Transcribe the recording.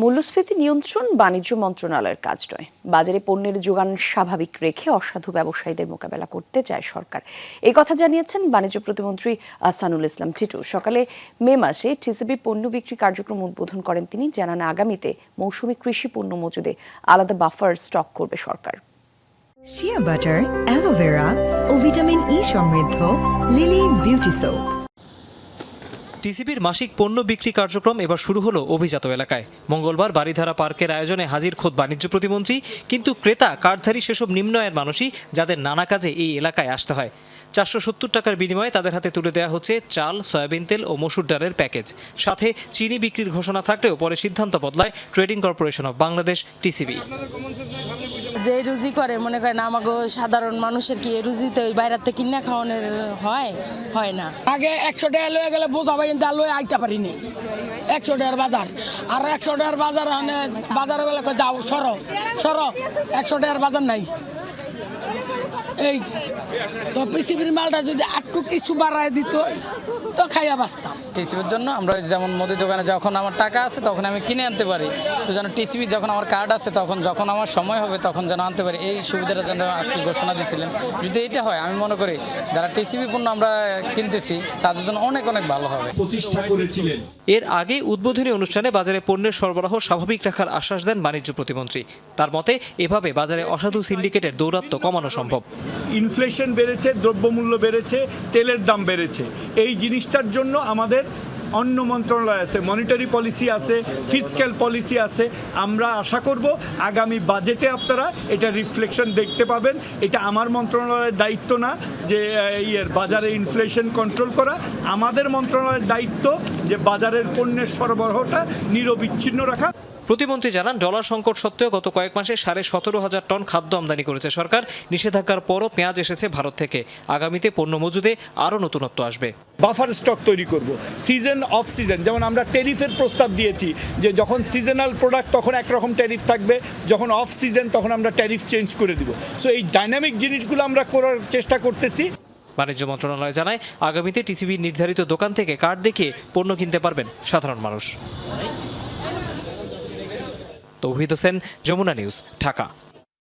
মূল্যস্ফীতি নিয়ন্ত্রণ বাণিজ্য মন্ত্রণালয়ের কাজ নয়। বাজারে পণ্যের যোগান স্বাভাবিক রেখে অসাধু ব্যবসায়ীদের মোকাবেলা করতে চায় সরকার। এই কথা জানিয়েছেন বাণিজ্য প্রতিমন্ত্রী আসানুল ইসলাম টিটু। সকালে মে মাসে টিসিবি পণ্য বিক্রি কার্যক্রম উদ্বোধন করেন তিনি, জানান আগামীতে মৌসুমী কৃষি পণ্য মজুদে আলাদা বাফার স্টক করবে সরকার। শিয়া বাটার অ্যালোভেরা ও ভিটামিন ই সমৃদ্ধ লিলি বিউটি সোপ টিসিবির মাসিক পণ্য বিক্রি কার্যক্রম এবার শুরু হলো অভিজাত এলাকায়। মঙ্গলবার বাড়িধারা পার্কের আয়োজনে হাজির খোদ বাণিজ্য প্রতিমন্ত্রী কিন্তু ক্রেতা কার্ডধারী সেসব নিম্ন আয়ের মানুষই যাদের নানা কাজে এই এলাকায় আসতে হয়। চারশো সত্তর টাকার বিনিময়ে তাদের হাতে তুলে দেওয়া হচ্ছে চাল সয়াবিন তেল ও মসুর ডালের প্যাকেজ। সাথে চিনি বিক্রির ঘোষণা থাকলেও পরে সিদ্ধান্ত বদলায় trading corporation of Bangladesh TCB. যে রুজি করে মনে করেন আমাকে সাধারণ মানুষের কি রুজিতে ওই বাইরের থেকে কিনা খাওয়ানোর হয়? হয় না। আগে একশো টাকা লয়ে গেলে বোঝা তা লয়ে আইতে পারিনি একশো টাকার বাজার আর একশো টাকার বাজার মানে বাজারে গেলে যাও সর সর একশো টাকার বাজার নাই। এই তো পিসিবির মালটা যদি একটু কিছু বাড়ায় দিত তো খাইয়া বাঁচতাম। টিসিবির জন্য আমরা যেমন মুদি দোকানে যখন আমার টাকা আছে তখন আমি কিনে আনতে পারি। তো যেন টিসিবি যখন আমার কার্ড আছে তখন যখন আমার সময় হবে তখন যেন আনতে পারি। এই সুবিধাটা যেন আজকে ঘোষণা দিয়েছিলেন। যদি এটা হয় আমি মনে করি যারা টিসিবি পণ্য আমরা কিনতেছি তাদের জন্য অনেক অনেক ভালো হবে। প্রতিষ্ঠা করেছিলেন। এর আগে উদ্বোধনী অনুষ্ঠানে বাজারে পণ্যের সরবরাহ স্বাভাবিক রাখার আশ্বাস দেন বাণিজ্য প্রতিমন্ত্রী। তার মতে এভাবে বাজারে অসাধু সিন্ডিকেটের দৌরাত্ম্য কমানো সম্ভব। ইনফ্লেশন বেড়েছে দ্রব্যমূল্য বেড়েছে তেলের দাম বেড়েছে। এই জিনিসটার জন্য আমাদের অন্য মন্ত্রণালয় আছে মনিটারি পলিসি আছে ফিজিক্যাল পলিসি আছে। আমরা আশা করব আগামী বাজেটে আপনারা এটা রিফ্লেকশন দেখতে পাবেন। এটা আমার মন্ত্রণালয়ের দায়িত্ব না যে ইয়ের বাজারে ইনফ্লেশন কন্ট্রোল করা। আমাদের মন্ত্রণালয়ের দায়িত্ব যে বাজারের পণ্যের সরবরাহটা নিরবিচ্ছিন্ন রাখা। প্রতিমন্ত্রী জানান ডলার সংকট সত্ত্বেও গত কয়েক মাসে সাড়ে সতেরো হাজার টন খাদ্য আমদানি করেছে সরকার। নিষেধাজ্ঞার পরও পেঁয়াজ এসেছে ভারত থেকে। আগামীতে পণ্য মজুদে আরও নতুনত্ব আসবে। বাফার স্টক তৈরি করব। সিজন অফ সিজন যেমন আমরা ট্যারিফের প্রস্তাব দিয়েছি, যে যখন সিজনাল প্রোডাক্ট তখন একরকম ট্যারিফ থাকবে, যখন অফ সিজন তখন আমরা ট্যারিফ চেঞ্জ করে দিব। সো এই ডাইনামিক জিনিসগুলো আমরা করার চেষ্টা করতেছি। বাণিজ্য মন্ত্রণালয় জানায়, আগামীতে টিসিবির নির্ধারিত দোকান থেকে কার্ড দেখিয়ে পণ্য কিনতে পারবেন সাধারণ মানুষ। তৌহিদ হোসেন, যমুনা নিউজ, ঢাকা।